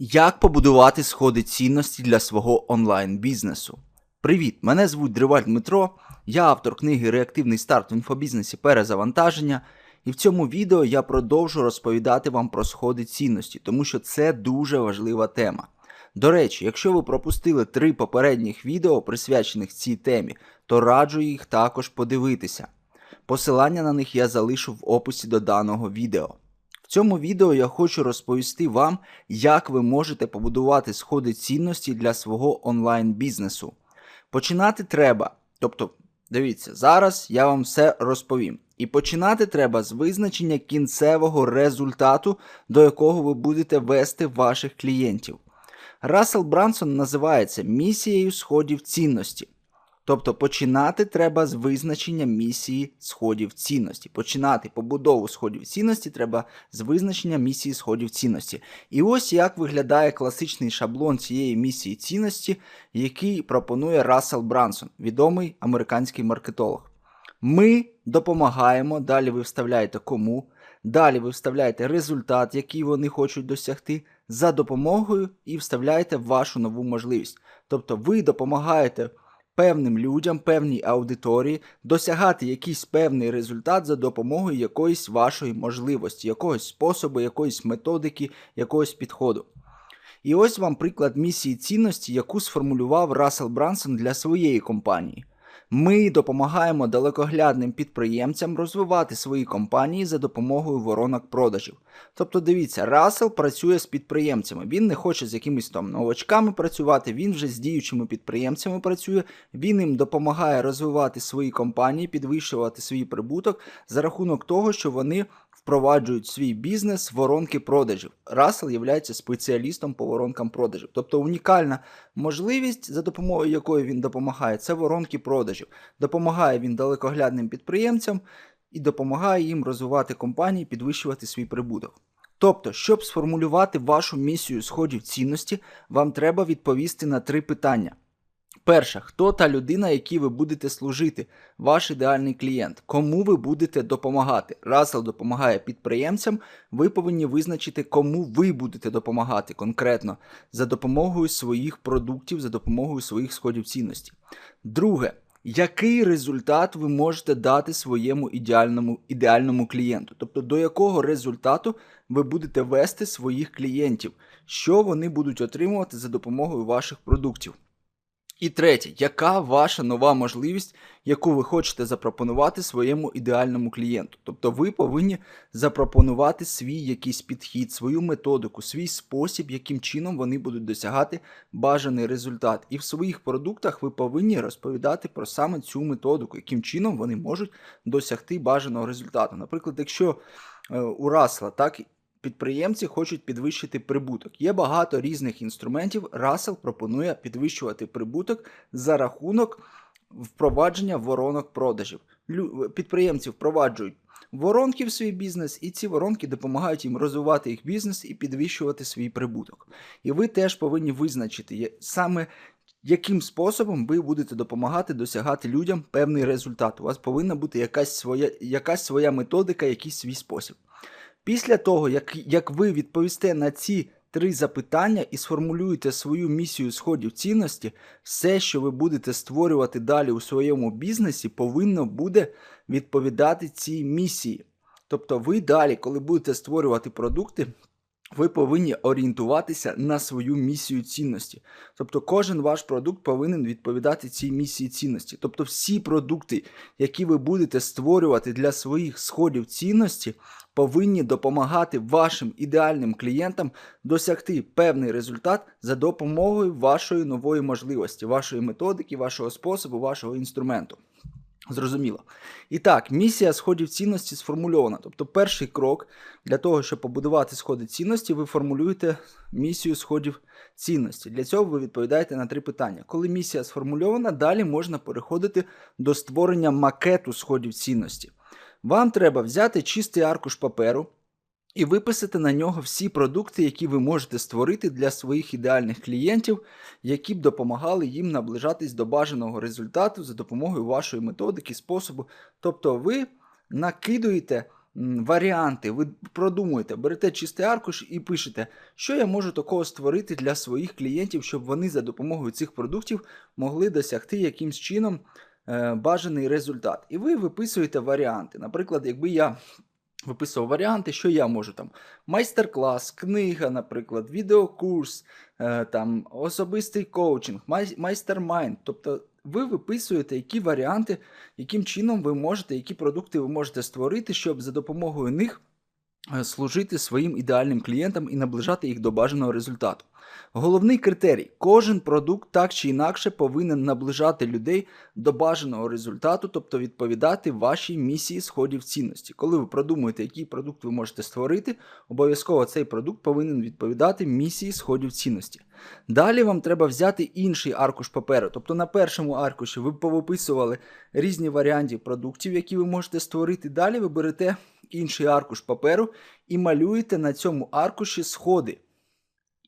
Як побудувати сходи цінності для свого онлайн-бізнесу? Привіт! Мене звуть Дриваль Дмитро, я автор книги Реактивний старт в інфобізнесі перезавантаження. І в цьому відео я продовжу розповідати вам про сходи цінності, тому що це дуже важлива тема. До речі, якщо ви пропустили три попередніх відео, присвячених цій темі, то раджу їх також подивитися. Посилання на них я залишу в описі до даного відео. В цьому відео я хочу розповісти вам, як ви можете побудувати сходи цінності для свого онлайн-бізнесу. Починати треба. Тобто, дивіться, зараз я вам все розповім. І починати треба з визначення кінцевого результату, до якого ви будете вести ваших клієнтів. Рассел Брансон називається місією сходів цінності. Тобто починати треба з визначення місії сходів цінності. Починати побудову сходів цінності треба з визначення місії сходів цінності. І ось як виглядає класичний шаблон цієї місії цінності, який пропонує Рассел Брансон, відомий американський маркетолог. Ми допомагаємо, далі ви вставляєте кому, далі ви вставляєте результат, який вони хочуть досягти, за допомогою і вставляєте вашу нову можливість. Тобто ви допомагаєте певним людям, певній аудиторії досягати якийсь певний результат за допомогою якоїсь вашої можливості, якогось способу, якоїсь методики, якогось підходу. І ось вам приклад місії цінності, яку сформулював Рассел Брансон для своєї компанії. Ми допомагаємо далекоглядним підприємцям розвивати свої компанії за допомогою воронок продажів. Тобто, дивіться, Рассел працює з підприємцями. Він не хоче з якимись там новачками працювати, він вже з діючими підприємцями працює, він їм допомагає розвивати свої компанії, підвищувати свій прибуток за рахунок того, що вони впроваджують свій бізнес воронки продажів. Рассел є спеціалістом по воронкам продажів. Тобто унікальна можливість, за допомогою якої він допомагає, це воронки продажів. Допомагає він далекоглядним підприємцям і допомагає їм розвивати компанії, підвищувати свій прибуток. Тобто, щоб сформулювати вашу місію сходів цінності, вам треба відповісти на три питання. Перше, хто та людина, якій ви будете служити, ваш ідеальний клієнт, кому ви будете допомагати. Рассел допомагає підприємцям, ви повинні визначити, кому ви будете допомагати конкретно за допомогою своїх продуктів, за допомогою своїх сходів цінності. Друге, який результат ви можете дати своєму ідеальному, ідеальному клієнту? Тобто до якого результату ви будете вести своїх клієнтів, що вони будуть отримувати за допомогою ваших продуктів? І третє, яка ваша нова можливість, яку ви хочете запропонувати своєму ідеальному клієнту? Тобто ви повинні запропонувати свій якийсь підхід, свою методику, свій спосіб, яким чином вони будуть досягати бажаний результат. І в своїх продуктах ви повинні розповідати про саме цю методику, яким чином вони можуть досягти бажаного результату. Наприклад, якщо е, у Расла так Підприємці хочуть підвищити прибуток. Є багато різних інструментів. Рассел пропонує підвищувати прибуток за рахунок впровадження воронок продажів. Підприємці впроваджують воронки в свій бізнес, і ці воронки допомагають їм розвивати їх бізнес і підвищувати свій прибуток. І ви теж повинні визначити саме. Яким способом ви будете допомагати досягати людям певний результат? У вас повинна бути якась своя якась своя методика, якийсь свій спосіб. Після того, як, як ви відповісте на ці три запитання і сформулюєте свою місію сходів цінності, все, що ви будете створювати далі у своєму бізнесі, повинно буде відповідати цій місії. Тобто, ви далі, коли будете створювати продукти, ви повинні орієнтуватися на свою місію цінності. Тобто кожен ваш продукт повинен відповідати цій місії цінності. Тобто всі продукти, які ви будете створювати для своїх сходів цінності, повинні допомагати вашим ідеальним клієнтам досягти певний результат за допомогою вашої нової можливості, вашої методики, вашого способу, вашого інструменту. Зрозуміло. І так, місія сходів цінності сформульована. Тобто, перший крок для того, щоб побудувати сходи цінності, ви формулюєте місію сходів цінності. Для цього ви відповідаєте на три питання. Коли місія сформульована, далі можна переходити до створення макету сходів цінності. Вам треба взяти чистий аркуш паперу і виписати на нього всі продукти, які ви можете створити для своїх ідеальних клієнтів, які б допомагали їм наближатись до бажаного результату за допомогою вашої методики, способу. Тобто ви накидуєте варіанти, ви продумуєте, берете чистий аркуш і пишете, що я можу такого створити для своїх клієнтів, щоб вони за допомогою цих продуктів могли досягти якимсь чином е, бажаний результат. І ви виписуєте варіанти. Наприклад, якби я виписував варіанти, що я можу там майстер-клас, книга, наприклад, відеокурс, е, там особистий коучинг, май- майстер-майнд. Тобто ви виписуєте, які варіанти, яким чином ви можете, які продукти ви можете створити, щоб за допомогою них служити своїм ідеальним клієнтам і наближати їх до бажаного результату. Головний критерій: кожен продукт так чи інакше повинен наближати людей до бажаного результату, тобто відповідати вашій місії сходів цінності. Коли ви продумуєте, який продукт ви можете створити, обов'язково цей продукт повинен відповідати місії сходів цінності. Далі вам треба взяти інший аркуш паперу. Тобто на першому аркуші ви повиписували різні варіанти продуктів, які ви можете створити. Далі ви берете інший аркуш паперу і малюєте на цьому аркуші сходи.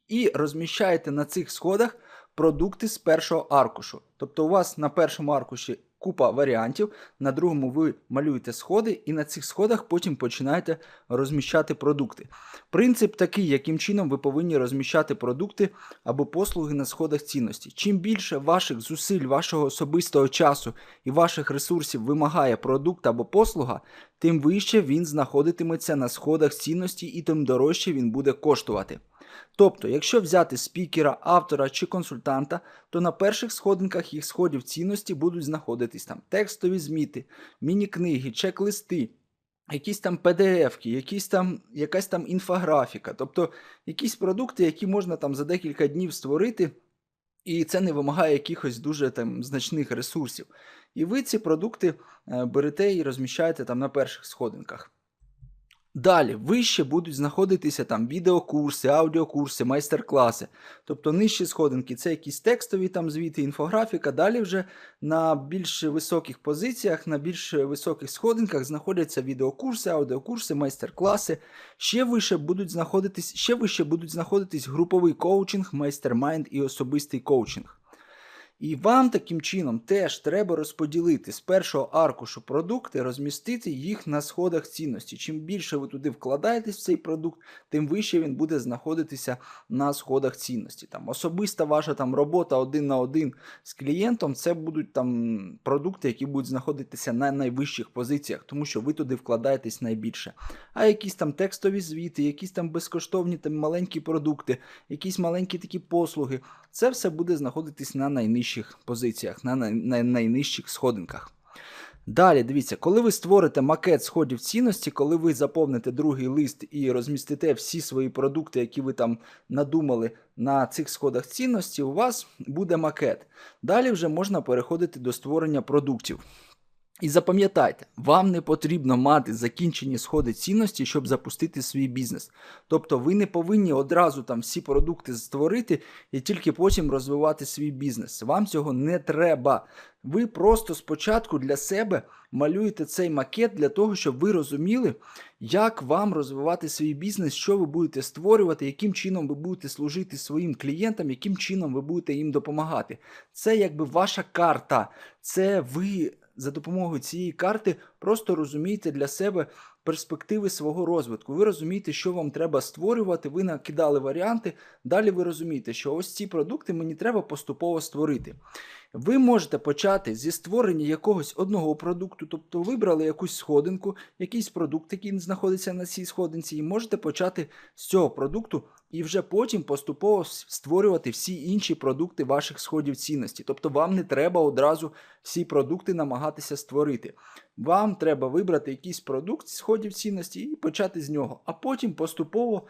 І розміщаєте на цих сходах продукти з першого аркушу. Тобто у вас на першому аркуші купа варіантів, на другому ви малюєте сходи, і на цих сходах потім починаєте розміщати продукти. Принцип такий, яким чином ви повинні розміщати продукти або послуги на сходах цінності. Чим більше ваших зусиль, вашого особистого часу і ваших ресурсів вимагає продукт або послуга, тим вище він знаходитиметься на сходах цінності і тим дорожче він буде коштувати. Тобто, якщо взяти спікера, автора чи консультанта, то на перших сходинках їх сходів цінності будуть знаходитись там текстові зміти, міні-книги, чек-листи, якісь там PDF-ки, якісь там, якась там інфографіка, тобто якісь продукти, які можна там за декілька днів створити, і це не вимагає якихось дуже там значних ресурсів. І ви ці продукти е, берете і розміщаєте там на перших сходинках. Далі, вище будуть знаходитися там відеокурси, аудіокурси, майстер-класи. Тобто нижчі сходинки це якісь текстові там звіти, інфографіка. Далі вже на більш високих позиціях, на більш високих сходинках знаходяться відеокурси, аудіокурси, майстер-класи. Ще вище будуть знаходитись, ще вище будуть знаходитись груповий коучинг, майстер-майнд і особистий коучинг. І вам таким чином теж треба розподілити з першого аркушу продукти, розмістити їх на сходах цінності. Чим більше ви туди вкладаєтесь в цей продукт, тим вище він буде знаходитися на сходах цінності. Там особиста ваша там робота один на один з клієнтом, це будуть там продукти, які будуть знаходитися на найвищих позиціях, тому що ви туди вкладаєтесь найбільше. А якісь там текстові звіти, якісь там безкоштовні там маленькі продукти, якісь маленькі такі послуги, це все буде знаходитись на найнижчих позиціях, на най- най- найнижчих сходинках. Далі, дивіться, коли ви створите макет сходів цінності, коли ви заповните другий лист і розмістите всі свої продукти, які ви там надумали на цих сходах цінності, у вас буде макет. Далі вже можна переходити до створення продуктів. І запам'ятайте, вам не потрібно мати закінчені сходи цінності, щоб запустити свій бізнес. Тобто ви не повинні одразу там всі продукти створити і тільки потім розвивати свій бізнес. Вам цього не треба. Ви просто спочатку для себе малюєте цей макет для того, щоб ви розуміли, як вам розвивати свій бізнес, що ви будете створювати, яким чином ви будете служити своїм клієнтам, яким чином ви будете їм допомагати. Це якби ваша карта. Це ви за допомогою цієї карти просто розумієте для себе перспективи свого розвитку. Ви розумієте, що вам треба створювати, ви накидали варіанти. Далі ви розумієте, що ось ці продукти мені треба поступово створити. Ви можете почати зі створення якогось одного продукту, тобто вибрали якусь сходинку, якийсь продукт, який знаходиться на цій сходинці, і можете почати з цього продукту і вже потім поступово створювати всі інші продукти ваших сходів цінності. Тобто вам не треба одразу всі продукти намагатися створити. Вам треба вибрати якийсь продукт з сходів цінності і почати з нього, а потім поступово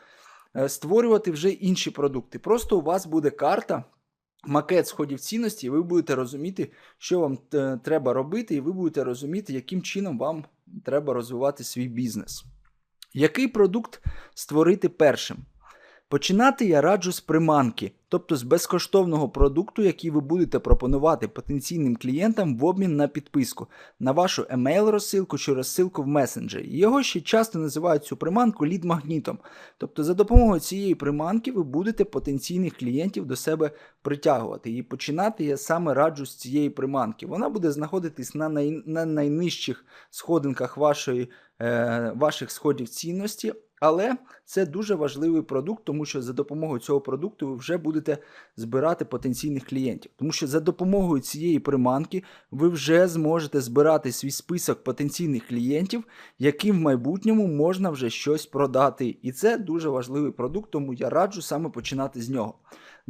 е, створювати вже інші продукти. Просто у вас буде карта. Макет сходів цінності, і ви будете розуміти, що вам е, треба робити, і ви будете розуміти, яким чином вам треба розвивати свій бізнес. Який продукт створити першим? Починати я раджу з приманки, тобто з безкоштовного продукту, який ви будете пропонувати потенційним клієнтам в обмін на підписку на вашу емейл розсилку чи розсилку в месенджері. Його ще часто називають цю приманку лід-магнітом. Тобто, за допомогою цієї приманки ви будете потенційних клієнтів до себе притягувати. І починати я саме раджу з цієї приманки. Вона буде знаходитись на, най... на найнижчих сходинках вашої, е... ваших сходів цінності. Але це дуже важливий продукт, тому що за допомогою цього продукту ви вже будете збирати потенційних клієнтів. Тому що за допомогою цієї приманки ви вже зможете збирати свій список потенційних клієнтів, яким в майбутньому можна вже щось продати. І це дуже важливий продукт, тому я раджу саме починати з нього.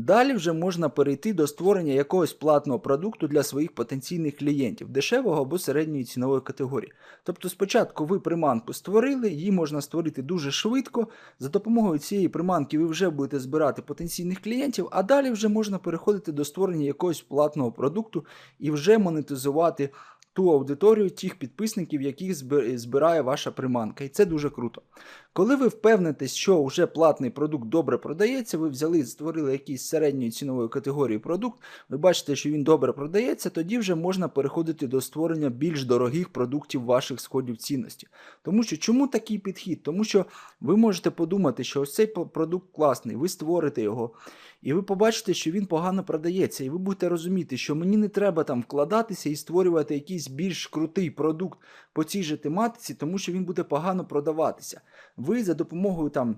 Далі вже можна перейти до створення якогось платного продукту для своїх потенційних клієнтів, дешевого або середньої цінової категорії. Тобто, спочатку ви приманку створили, її можна створити дуже швидко. За допомогою цієї приманки ви вже будете збирати потенційних клієнтів, а далі вже можна переходити до створення якогось платного продукту і вже монетизувати. Ту аудиторію тих підписників, яких збирає ваша приманка, і це дуже круто. Коли ви впевнитесь, що вже платний продукт добре продається, ви взяли, створили якийсь середньої цінової категорії продукт, ви бачите, що він добре продається, тоді вже можна переходити до створення більш дорогих продуктів ваших сходів цінності. Тому що чому такий підхід? Тому що ви можете подумати, що ось цей продукт класний, ви створите його, і ви побачите, що він погано продається, і ви будете розуміти, що мені не треба там вкладатися і створювати якийсь більш крутий продукт по цій же тематиці, тому що він буде погано продаватися. Ви за допомогою там.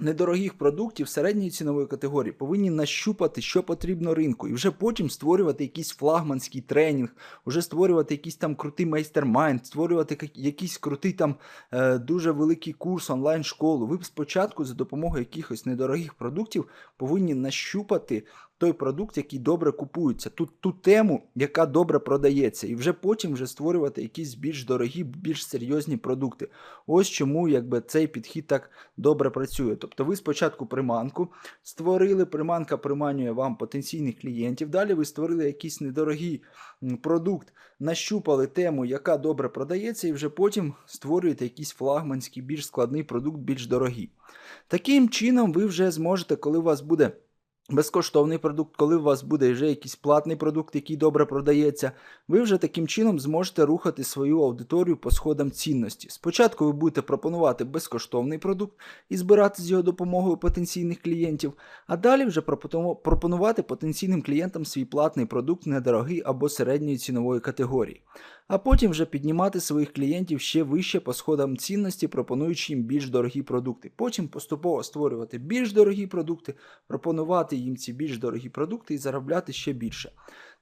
Недорогих продуктів середньої цінової категорії повинні нащупати, що потрібно ринку, і вже потім створювати якийсь флагманський тренінг, вже створювати якийсь там крутий майстер-майнд, створювати якийсь крутий там е, дуже великий курс онлайн-школу. Ви спочатку за допомогою якихось недорогих продуктів повинні нащупати той продукт, який добре купується, ту, ту тему, яка добре продається, і вже потім вже створювати якісь більш дорогі, більш серйозні продукти. Ось чому якби цей підхід так добре працює. Тобто ви спочатку приманку створили, приманка приманює вам потенційних клієнтів. Далі ви створили якийсь недорогий продукт, нащупали тему, яка добре продається, і вже потім створюєте якийсь флагманський, більш складний продукт, більш дорогий. Таким чином, ви вже зможете, коли у вас буде. Безкоштовний продукт, коли у вас буде вже якийсь платний продукт, який добре продається, ви вже таким чином зможете рухати свою аудиторію по сходам цінності. Спочатку ви будете пропонувати безкоштовний продукт і збирати з його допомогою потенційних клієнтів, а далі вже пропонувати потенційним клієнтам свій платний продукт недорогий або середньої цінової категорії. А потім вже піднімати своїх клієнтів ще вище по сходам цінності, пропонуючи їм більш дорогі продукти. Потім поступово створювати більш дорогі продукти, пропонувати їм ці більш дорогі продукти і заробляти ще більше.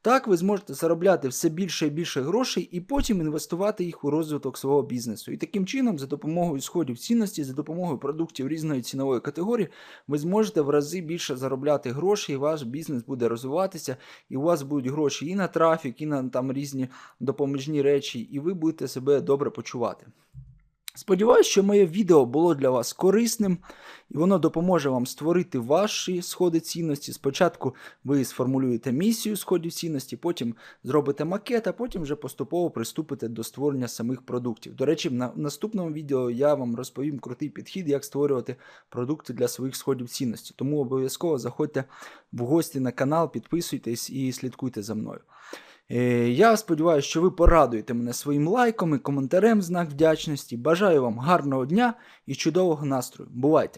Так ви зможете заробляти все більше і більше грошей і потім інвестувати їх у розвиток свого бізнесу. І таким чином, за допомогою сходів цінності, за допомогою продуктів різної цінової категорії, ви зможете в рази більше заробляти гроші, і ваш бізнес буде розвиватися, і у вас будуть гроші і на трафік, і на там різні допоміжні речі, і ви будете себе добре почувати. Сподіваюсь, що моє відео було для вас корисним і воно допоможе вам створити ваші сходи цінності. Спочатку ви сформулюєте місію сходів цінності, потім зробите макет, а потім вже поступово приступите до створення самих продуктів. До речі, на наступному відео я вам розповім крутий підхід, як створювати продукти для своїх сходів цінності. Тому обов'язково заходьте в гості на канал, підписуйтесь і слідкуйте за мною. Е, я сподіваюся, що ви порадуєте мене своїм лайком і коментарем знак вдячності. Бажаю вам гарного дня і чудового настрою. Бувайте!